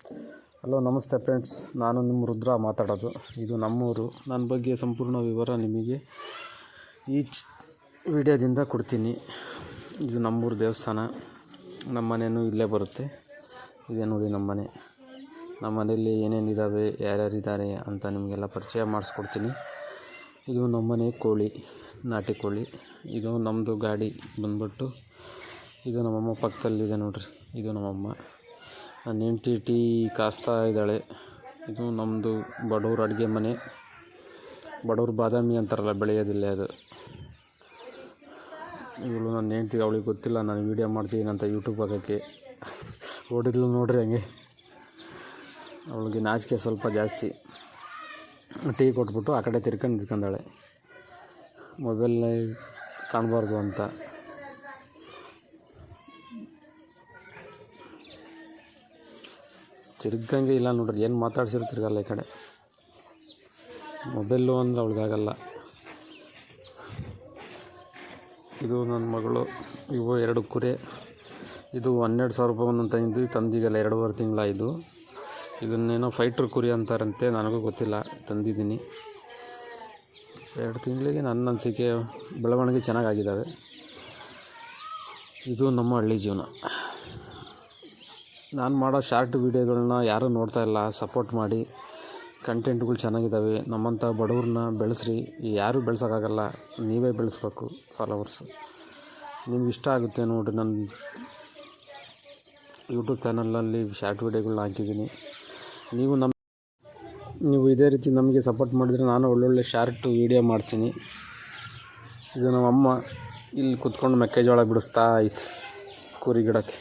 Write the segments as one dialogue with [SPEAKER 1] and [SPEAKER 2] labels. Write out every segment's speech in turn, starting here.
[SPEAKER 1] Hello ನಮಸ್ತೆ friends ನಾನು ನಿಮ್ಮ ರುದ್ರ ಮಾತಾಡೋದು. ಇದು ನಮ್ಮೂರು. ನನ್ನ ಬಗ್ಗೆ ಸಂಪೂರ್ಣ ವಿವರ ನಿಮಗೆ ಈ ವಿಡಿಯೋದಿಂದ ಕೊಡ್ತೀನಿ. ಇದು ನಮ್ಮೂರು ದೇವಸ್ಥಾನ. ನಮ್ಮ ಮನೆಯೂ ಇಲ್ಲೇ ಬರುತ್ತೆ. ಇದೆ ನೋಡಿ ನಮ್ಮ ಮನೆ. ನಮ್ಮ ಮನೆಯಲ್ಲಿ ಏನೇನಿದ್ದಾವೆ ಯಾರ್ಯಾರಿದ್ದಾರೆ ಅಂತ ನಿಮಗೆಲ್ಲ ಪರಿಚಯ ಮಾಡಿಸ್ಕೊಡ್ತೀನಿ. ಇದು ನಮ್ಮನೆ ಕೋಳಿ, ನಾಟಿ ಕೋಳಿ. ಇದು ನಮ್ಮದು ಗಾಡಿ ಬಂದ್ಬಿಟ್ಟು ಇದು ನಮ್ಮಮ್ಮ ಪಕ್ಕದಲ್ಲಿದೆ ನೋಡ್ರಿ. ಇದು ನಮ್ಮಮ್ಮ. ನನ್ನ ಹೆಂಡ್ತಿ ಟೀ ಕಾಸ್ತಾ ಇದ್ದಾಳೆ. ಇದು ನಮ್ಮದು ಬಡವ್ರ ಅಡುಗೆ ಮನೆ. ಬಡವ್ರ ಬಾದಾಮಿ ಅಂತಾರಲ್ಲ, ಬೆಳೆಯೋದಿಲ್ಲ ಅದು. ಇವಳು ನನ್ನ ಹೆಂಡ್ತಿಗೆ ಅವಳಿಗೆ ಗೊತ್ತಿಲ್ಲ, ನಾನು ವೀಡಿಯೋ ಮಾಡ್ತೀನಿ ಅಂತ ಯೂಟ್ಯೂಬ್ ಹಾಕೋಕ್ಕೆ. ಓಡಿದ್ಲು ನೋಡ್ರಿ ಹಂಗೆ. ಅವಳಿಗೆ ನಾಚಿಕೆ ಸ್ವಲ್ಪ ಜಾಸ್ತಿ. ಟೀ ಕೊಟ್ಬಿಟ್ಟು ಆ ಕಡೆ ತಿರ್ಕೊಂಡು ನಿಂತ್ಕೊಂಡಾಳೆ. ಮೊಬೈಲ್ನ ಕಾಣಬಾರ್ದು ಅಂತ. ತಿರ್ಗಂಗೆ ಇಲ್ಲ ನೋಡ್ರಿ, ಏನು ಮಾತಾಡ್ಸಿರು ತಿರ್ಗಲ್ಲ ಈ ಕಡೆ. ಮೊಬೈಲು ಅಂದ್ರೆ ಅವಳಿಗಾಗಲ್ಲ. ಇದು ನನ್ನ ಮಗಳು, ಇವು ಎರಡು ಕುರಿ. ಇದು ಹನ್ನೆರಡು ಸಾವಿರ ರೂಪಾಯಿ ಒಂದೊಂದು ತಂದು ತಂದಿಗೆಲ್ಲ ಎರಡೂವರೆ ಇದು. ಇದನ್ನೇನೋ ಫೈಟ್ರ್ ಕುರಿ ಅಂತಾರಂತೆ, ನನಗೂ ಗೊತ್ತಿಲ್ಲ, ತಂದಿದ್ದೀನಿ. ಎರಡು ತಿಂಗಳಿಗೆ ನನ್ನ ಅನಿಸಿಕೆ ಬೆಳವಣಿಗೆ ಚೆನ್ನಾಗಾಗಿದ್ದಾವೆ ಇದು ನಮ್ಮ ಹಳ್ಳಿ ಜೀವನ. ನಾನು ಮಾಡೋ ಶಾರ್ಟ್ ವೀಡಿಯೋಗಳನ್ನ ಯಾರೂ ನೋಡ್ತಾ ಇಲ್ಲ ಸಪೋರ್ಟ್ ಮಾಡಿ. ಕಂಟೆಂಟ್ಗಳು ಚೆನ್ನಾಗಿದ್ದಾವೆ ನಮ್ಮಂಥ ಬಡವ್ರನ್ನ ಬೆಳೆಸ್ರಿ. ಯಾರೂ ಬೆಳ್ಸೋಕ್ಕಾಗಲ್ಲ. ನೀವೇ ಬೆಳೆಸ್ಬೇಕು ಫಾಲೋವರ್ಸು ನಿಮ್ಗೆ ಇಷ್ಟ ಆಗುತ್ತೆ ನೋಡಿರಿ ನನ್ನ ಯೂಟ್ಯೂಬ್ ಚಾನಲಲ್ಲಿ ಶಾರ್ಟ್ ವೀಡಿಯೋಗಳನ್ನ ಹಾಕಿದ್ದೀನಿ. ನೀವು ನಮ್ಮ ನೀವು ಇದೇ ರೀತಿ ನಮಗೆ ಸಪೋರ್ಟ್ ಮಾಡಿದರೆ ನಾನು ಒಳ್ಳೊಳ್ಳೆ ಶಾರ್ಟ್ ವೀಡಿಯೋ ಮಾಡ್ತೀನಿ. ಇದು ನಮ್ಮಮ್ಮ ಇಲ್ಲಿ ಕುತ್ಕೊಂಡು ಮೆಕ್ಕೆಜೋಳ ಬಿಡಿಸ್ತಾ ಐತಿ, ಕುರಿ ಗಿಡಕ್ಕೆ.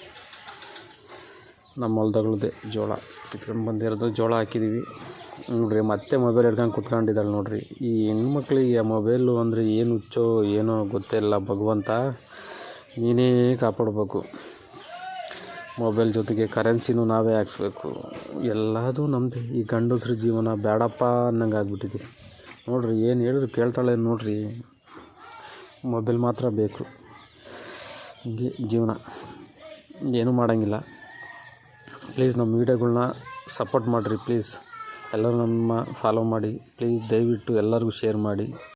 [SPEAKER 1] ನಮ್ಮ ಹೊಲ್ದಗಳದ್ದೇ ಜೋಳ ಕಿತ್ಕೊಂಡು ಬಂದಿರೋದು. ಜೋಳ ಹಾಕಿದ್ದೀವಿ ನೋಡಿರಿ, ಮತ್ತೆ ಮೊಬೈಲ್ ಹಿಡ್ಕೊಂಡು ಕುತ್ಕೊಂಡಿದ್ದಾಳೆ ನೋಡಿರಿ. ಈ ಹೆಣ್ಮಕ್ಳಿಗೆ ಮೊಬೈಲು ಅಂದರೆ ಏನು ಹುಚ್ಚೋ, ಏನೋ ಗೊತ್ತೇ ಇಲ್ಲ. ಭಗವಂತ ನೀನೇ ಕಾಪಾಡಬೇಕು. ಮೊಬೈಲ್ ಜೊತೆಗೆ ಕರೆನ್ಸಿನೂ ನಾವೇ ಹಾಕ್ಸ್ಬೇಕು. ಎಲ್ಲದೂ ನಮ್ಮದೇ ಈ ಗಂಡಸ್ರ ಜೀವನ ಬೇಡಪ್ಪ ಅನ್ನಂಗೆ ಆಗ್ಬಿಟ್ಟಿದೆ. ನೋಡ್ರಿ, ಏನು ಹೇಳಿದ್ರು ಕೇಳ್ತಾಳೆ ನೋಡಿರಿ. ಮೊಬೈಲ್ ಮಾತ್ರ ಬೇಕು. ಹಿಂಗೆ ಜೀವನ. ಏನೂ ಮಾಡೋಂಗಿಲ್ಲ. ಪ್ಲೀಸ್ ನಮ್ಮ ವೀಡಿಯೋಗಳ್ನ ಸಪೋರ್ಟ್ ಮಾಡಿರಿ ಪ್ಲೀಸ್. ಎಲ್ಲರೂ ನಮ್ಮ ಫಾಲೋ ಮಾಡಿ. ಪ್ಲೀಸ್ ದಯವಿಟ್ಟು ಎಲ್ಲರಿಗೂ ಶೇರ್ ಮಾಡಿ.